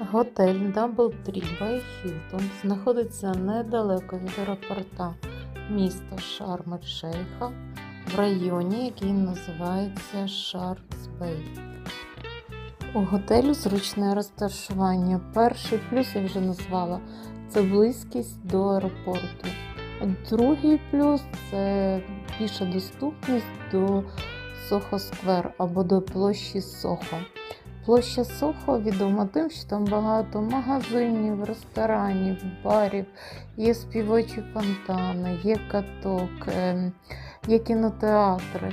Готель Doubletree by Hilton знаходиться недалеко від аеропорта міста Шарм-ель-Шейха в районі, який називається Sharks Bay. У готелю зручне розташування. Перший плюс я вже назвала це близькість до аеропорту. Другий плюс це більша доступність до Сохо Сквер або до площі Сохо. Площа Сохо відома тим, що там багато магазинів, ресторанів, барів, є співочі фонтани, є каток, ем, є кінотеатри.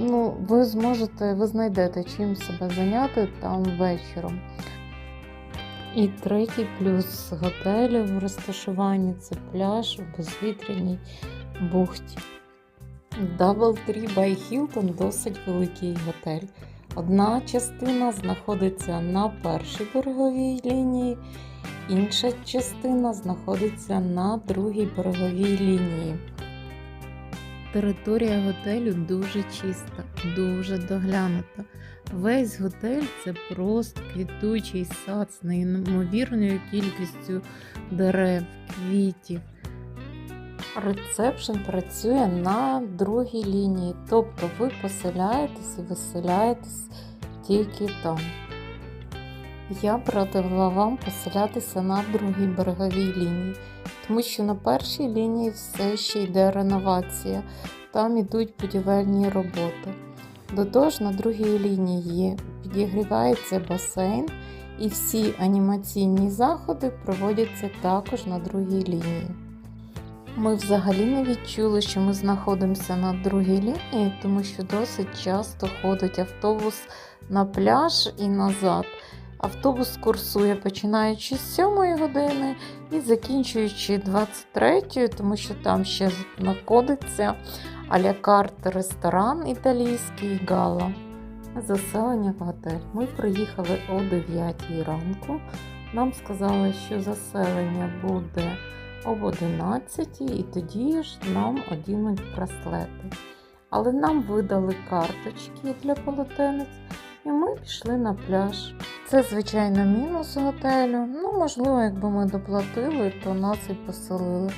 Ну, ви зможете, ви знайдете чим себе зайняти там вечором. І третій плюс готелю в розташуванні це пляж у безвітряній бухті. Doubletree by Hilton досить великий готель. Одна частина знаходиться на першій береговій лінії, інша частина знаходиться на другій береговій лінії. Територія готелю дуже чиста, дуже доглянута. Весь готель це просто квітучий сад з неймовірною кількістю дерев, квітів. Рецепшн працює на другій лінії, тобто ви поселяєтесь і виселяєтесь тільки там. Я б радила вам поселятися на другій береговій лінії, тому що на першій лінії все ще йде реновація, там ідуть будівельні роботи. До того ж, на другій лінії підігрівається басейн, і всі анімаційні заходи проводяться також на другій лінії. Ми взагалі не відчули, що ми знаходимося на другій лінії, тому що досить часто ходить автобус на пляж і назад. Автобус курсує починаючи з 7 години і закінчуючи 23, тому що там ще знаходиться аля карт ресторан італійський гала. Заселення в готель. Ми приїхали о 9 ранку. Нам сказали, що заселення буде об 11 і тоді ж нам одінуть браслети. Але нам видали карточки для полотенець, і ми пішли на пляж. Це, звичайно, мінус готелю. Ну, можливо, якби ми доплатили, то нас і поселили.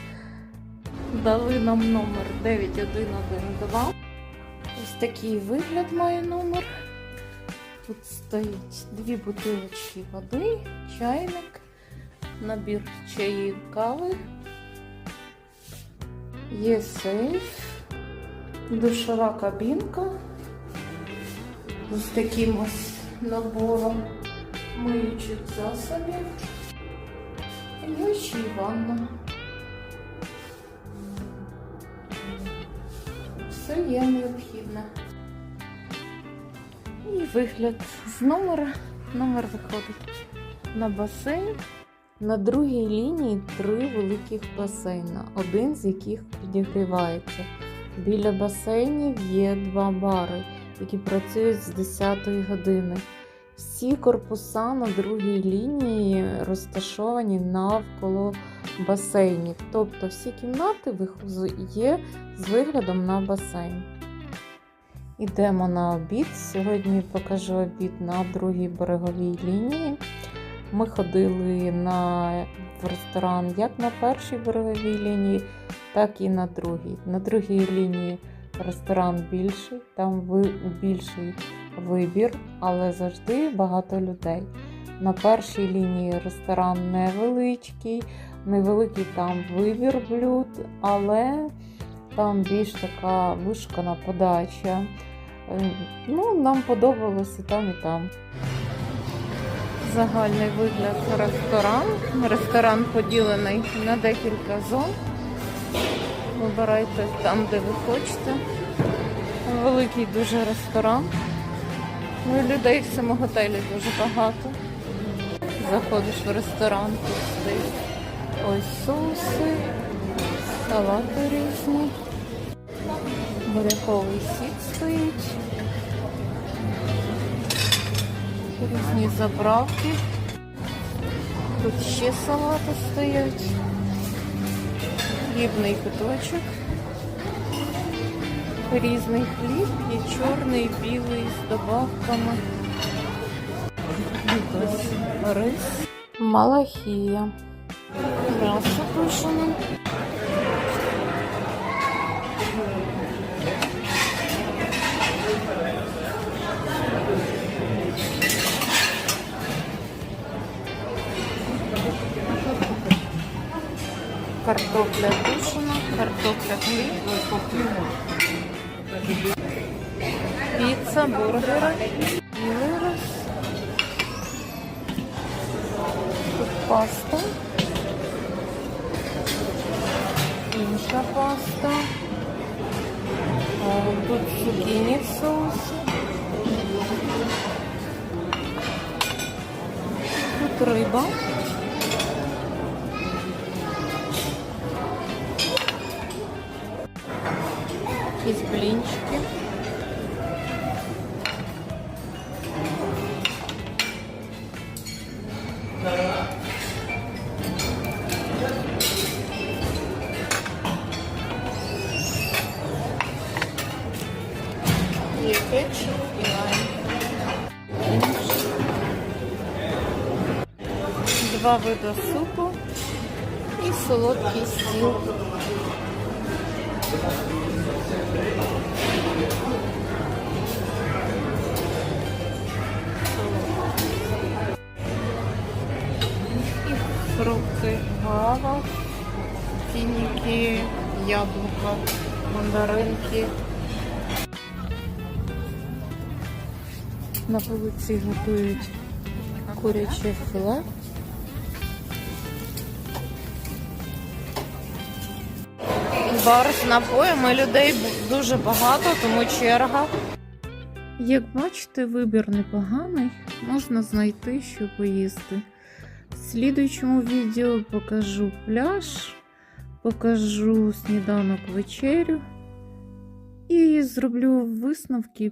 Дали нам номер 9112. Ось такий вигляд має номер. Тут стоїть дві бутилочки води, чайник, набір чаїв кави. Є сейф, душова кабінка з таким ось набором миючих засобів. Є ще й ванна. Все є необхідне. І вигляд з номера. Номер виходить на басейн. На другій лінії три великих басейна, один з яких підігрівається. Біля басейнів є два бари, які працюють з 10 години. Всі корпуса на другій лінії розташовані навколо басейнів. Тобто всі кімнати є з виглядом на басейн. Ідемо на обід. Сьогодні покажу обід на другій береговій лінії. Ми ходили на, в ресторан як на першій береговій лінії, так і на другій. На другій лінії ресторан більший, там ви, більший вибір, але завжди багато людей. На першій лінії ресторан невеличкий, невеликий там вибір блюд, але там більш така вишукана подача. Е, Ну, Нам подобалось і там, і там. Загальний вигляд ресторан. Ресторан поділений на декілька зон. Вибирайте там, де ви хочете. Великий дуже ресторан. Ну людей в цьому готелі дуже багато. Заходиш в ресторан, тут стоїть ось соуси, салати різні. Буряковий сік стоїть. Різні заправки. Тут ще салати стоять. Хлібний куточок. Різний хліб, є чорний, білий з добавками. рис, малахія, м'ясо тушене. Картопля тушена, картопля фрі, піца, бургери, білий рис, тут паста, інша паста, тут цукіні в соусі, тут риба. Якісь блінчики. Є. Два види супу і солодкий стіл. Фрукти, гава, фініки, яблука, мандаринки. На вулиці готують куряче філе. Бар з напоями людей дуже багато, тому черга. Як бачите, вибір непоганий, можна знайти, що поїсти. В слідуючому відео покажу пляж, покажу сніданок вечерю і зроблю висновки